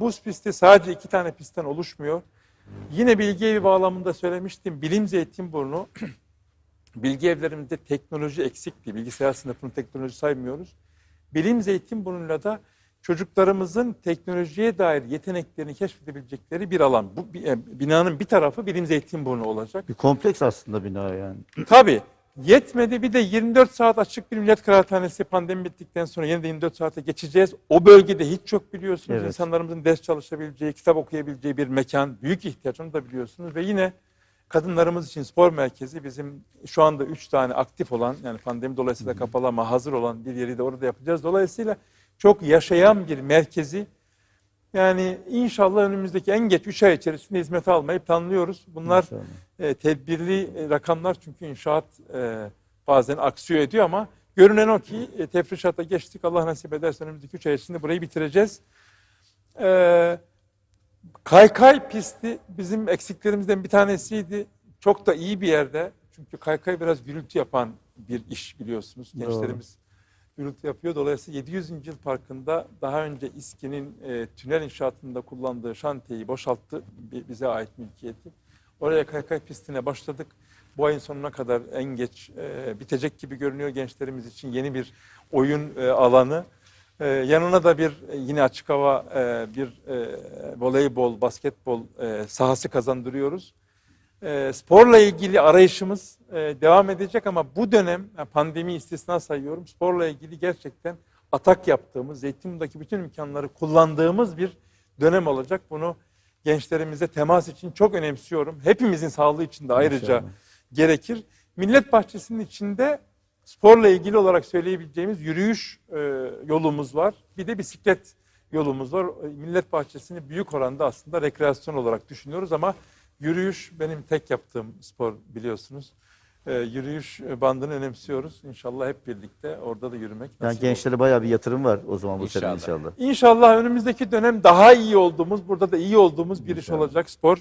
Buz pisti sadece iki tane pistten oluşmuyor. Yine bilgi evi bağlamında söylemiştim. Bilim Zeytinburnu bilgi evlerimizde teknoloji eksikti. Bilgisayar sınıfını teknoloji saymıyoruz. Bilim Zeytinburnu'yla da çocuklarımızın teknolojiye dair yeteneklerini keşfedebilecekleri bir alan. Bu e, binanın bir tarafı Bilim Zeytinburnu olacak. Bir kompleks aslında bina yani. Tabii yetmedi bir de 24 saat açık bir millet kıraathanesi pandemi bittikten sonra yine de 24 saate geçeceğiz. O bölgede hiç çok biliyorsunuz Evet. insanlarımızın ders çalışabileceği, kitap okuyabileceği bir mekan. Büyük ihtiyaç onu da biliyorsunuz ve yine kadınlarımız için spor merkezi bizim şu anda 3 tane aktif olan yani pandemi dolayısıyla kapalı ama hazır olan bir yeri de orada yapacağız. Dolayısıyla çok yaşayan bir merkezi yani inşallah önümüzdeki en geç 3 ay içerisinde hizmete almayı planlıyoruz. Bunlar İnşallah. e, tedbirli e, rakamlar çünkü inşaat e, bazen aksiyon ediyor ama görünen o ki e, tefrişata geçtik. Allah nasip ederse önümüzdeki 3 ay içinde burayı bitireceğiz. E, kaykay pisti bizim eksiklerimizden bir tanesiydi. Çok da iyi bir yerde. Çünkü kaykay biraz gürültü yapan bir iş biliyorsunuz. Doğru. Gürültü yapıyor. Dolayısıyla 700. yıl parkında daha önce İSKİ'nin e, tünel inşaatında kullandığı şantiyeyi boşalttı. Bi- Bize ait mülkiyeti. Oraya kaykay pistine başladık. Bu ayın sonuna kadar en geç e, bitecek gibi görünüyor gençlerimiz için yeni bir oyun e, alanı. E, yanına da bir e, yine açık hava e, bir e, voleybol, basketbol e, sahası kazandırıyoruz. E, sporla ilgili arayışımız e, devam edecek ama bu dönem yani pandemi istisna sayıyorum. Sporla ilgili gerçekten atak yaptığımız, Zeytinburnu'daki bütün imkanları kullandığımız bir dönem olacak. Bunu gençlerimize temas için çok önemsiyorum. Hepimizin sağlığı için de ayrıca İnşallah. gerekir. Millet Bahçesi'nin içinde sporla ilgili olarak söyleyebileceğimiz yürüyüş e, yolumuz var. Bir de bisiklet yolumuz var. Millet Bahçesi'ni büyük oranda aslında rekreasyon olarak düşünüyoruz ama yürüyüş benim tek yaptığım spor biliyorsunuz. E, yürüyüş bandını önemsiyoruz. İnşallah hep birlikte orada da yürümek Yani nasip olur. gençlere bayağı bir yatırım var o zaman bu sene İnşallah. inşallah. İnşallah önümüzdeki dönem daha iyi olduğumuz, burada da iyi olduğumuz bir iş İnşallah. olacak spor.